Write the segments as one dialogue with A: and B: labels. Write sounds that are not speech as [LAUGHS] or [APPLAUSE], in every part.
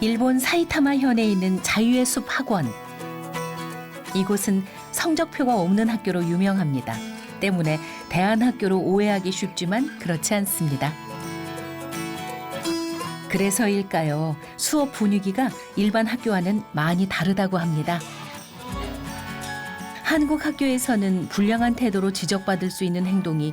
A: 일본 사이타마 현에 있는 자유의 숲 학원. 이곳은 성적표가 없는 학교로 유명합니다. 때문에 대안학교로 오해하기 쉽지만 그렇지 않습니다. 그래서일까요? 수업 분위기가 일반 학교와는 많이 다르다고 합니다. 한국 학교에서는 불량한 태도로 지적받을 수 있는 행동이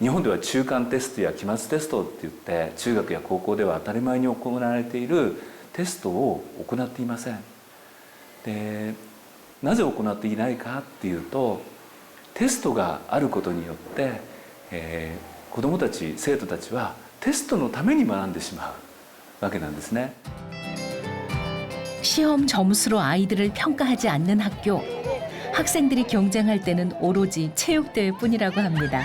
B: 日本では中間テストや期末テストって言って中学や高校では当たり前に行われているテストを行っていません。でなぜ行っていないかっていうとテストがあることによって、えー子どもたち生徒たちはテストのために学んでしまうわけなんですね。
A: 시험 점수로 아이들을 평가하지 않는 학교. 학생들이 경쟁할 때는 오로지 체육대회뿐이라고 합니다.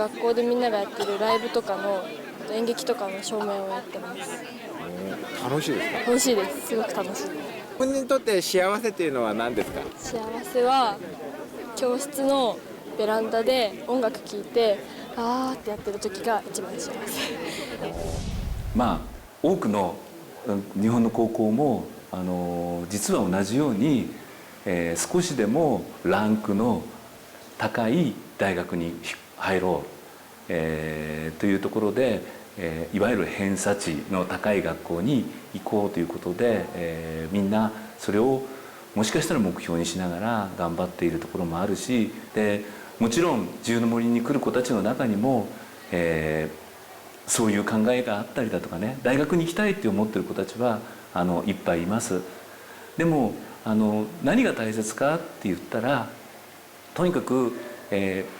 C: 学校でみんながやってるライブとかの演劇とかの照明をやってます。
D: 楽しいですか？
C: 楽しいです。すごく楽しい。です
D: 本人にとって幸せっていうのは何ですか？
C: 幸せは教室のベランダで音楽聴いてあーってやってる時が一番幸せ。[LAUGHS]
B: まあ多くのうん日本の高校もあの実は同じように、えー少しでもランクの高い大学に入ろう、えーというところで、えーいわゆる偏差値の高い学校に行こうということで、えーみんなそれをもしかしたら目標にしながら頑張っているところもあるしでもちろん自由の森に来る子たちの中にも、えーそういう考えがあったりだとかね大学に行きたいって思ってる子たちはあのいっぱいいます。でもあの何が大切かって言ったらとにかく、えー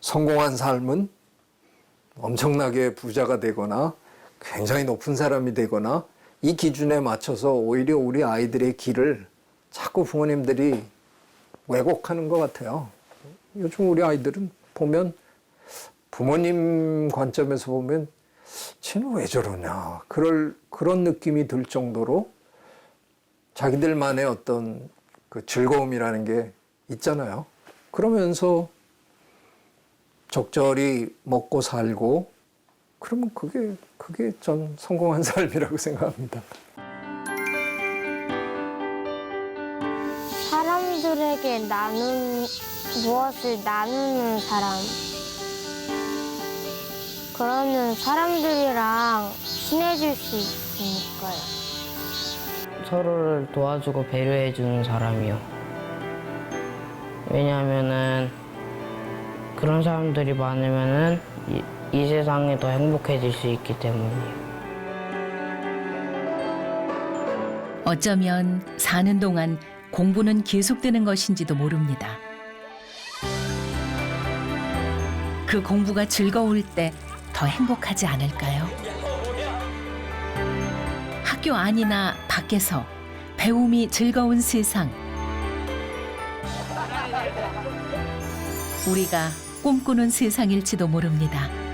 E: 성공한 삶은 엄청나게 부자가 되거나 굉장히 높은 사람이 되거나 이 기준에 맞춰서 오히려 우리 아이들의 길을 자꾸 부모님들이 왜곡하는 것 같아요. 요즘 우리 아이들은 보면 부모님 관점에서 보면 쟤는 왜 저러냐. 그럴, 그런 느낌이 들 정도로 자기들만의 어떤 그 즐거움이라는 게 있잖아요. 그러면서 적절히 먹고 살고 그러면 그게 그게 전 성공한 [LAUGHS] 삶이라고 생각합니다.
F: 사람들에게 나눈 무엇을 나누는 사람. 그러면 사람들이랑 친해질 수 있으니까요.
G: 서로를 도와주고 배려해주는 사람이요. 왜냐하면은 그런 사람들이 많으면은 이, 이 세상이 더 행복해질 수 있기 때문이에요.
A: 어쩌면 사는 동안 공부는 계속되는 것인지도 모릅니다. 그 공부가 즐거울 때 더 행복하지 않을까요? 학교 안이나 밖에서 배움이 즐거운 세상. 우리가 꿈꾸는 세상일지도 모릅니다.